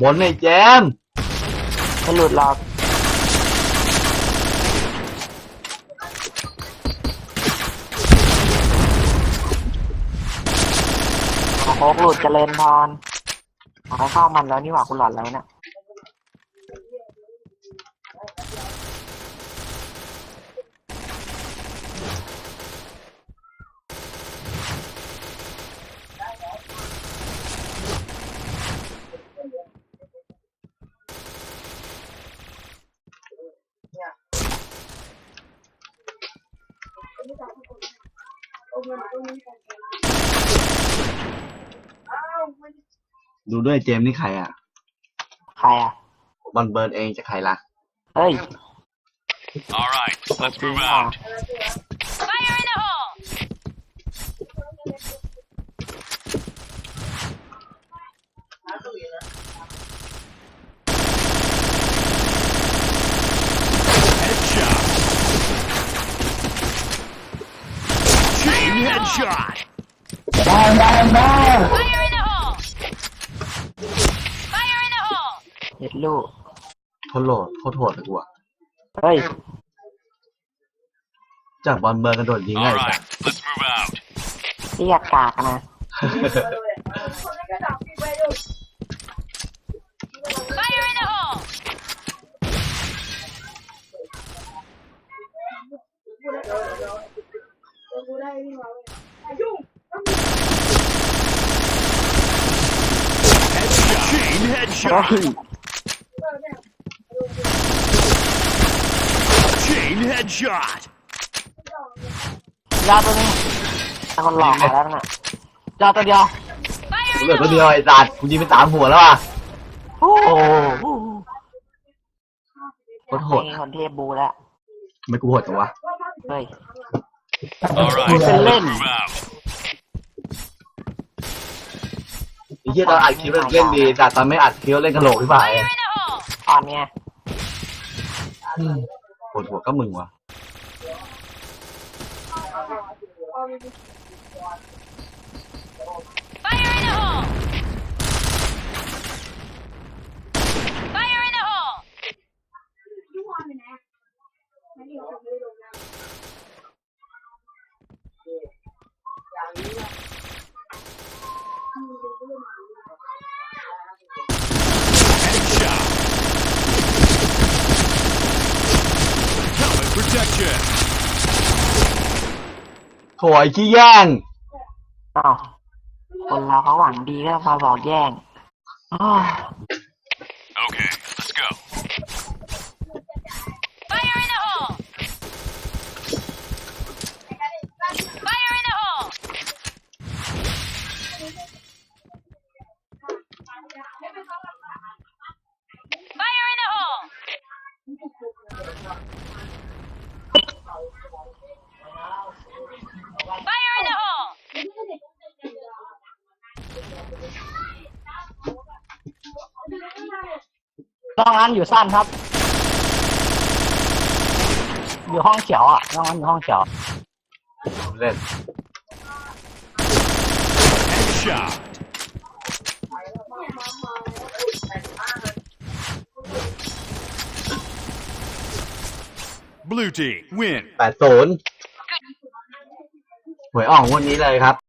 บนไอ้แจมไม่หลุดหลักโอ้โหลุดเจริญพรเอาให้เข้ามันแล้วนี่หว่าคุณหลอดแล้วเนี่ย ดูด้วยไอ้เจมนี่ใครอะ ใครอะ บอลเบิร์นเองจะใครล่ะ เฮ้ย All right, let's จริง move อะ out. Fire in the hole! Headshot. Chain headshot. Fire in the hole! Fire in the hole! เย็ดลูกโคตรโหดโคตรโหดเลยกูอะเฮ้ยจากบอลเบิร์นกระโดดยิงไง All จ้ะ right, let's move out. เรียกกากนะ Fire in the hole! Chain เฮ้ headshot. ย Chain headshot. ยอดตัวนี้แต่คนหลอกมาแล้วน่ะยอดตัวเดียวเหลือตัวเดียวไอ้สัตว์กูยิงไปสามหัวแล้วอะโอ้โหโคตรโหดคนเทพบูแล้วทำไม่กูโหดจังวะเฮ้ย All right, Good let's len. move out. ไอ้เหี้ยตอนอัดคลิปเล่นดีแต่ตอนไม่อัดคลิปเล่นกระโหลกที่ฝ่าย Fire in the hole! อ่อนไงปวดหัวก็มึงวะ Fire in the hole! Fire in the hole! 'Headshot. Helmet protection. โถไอ้ขี้แย่ง อ้าวคนเราเขาหวังดีก็มาบอกแย่งอ้าว Okay, let's go. Fire in the hole! Fire in the hole! Fire in the hole! Fire in the hole! น้องนั้นอยู่สั้นครับ อยู่ห้องเขียวอะน้องนั้นอยู่ห้องเขียวเล่น Headshot. Blue team win. แปดศูนย์หวยอ่องงวันนี้เลยครับ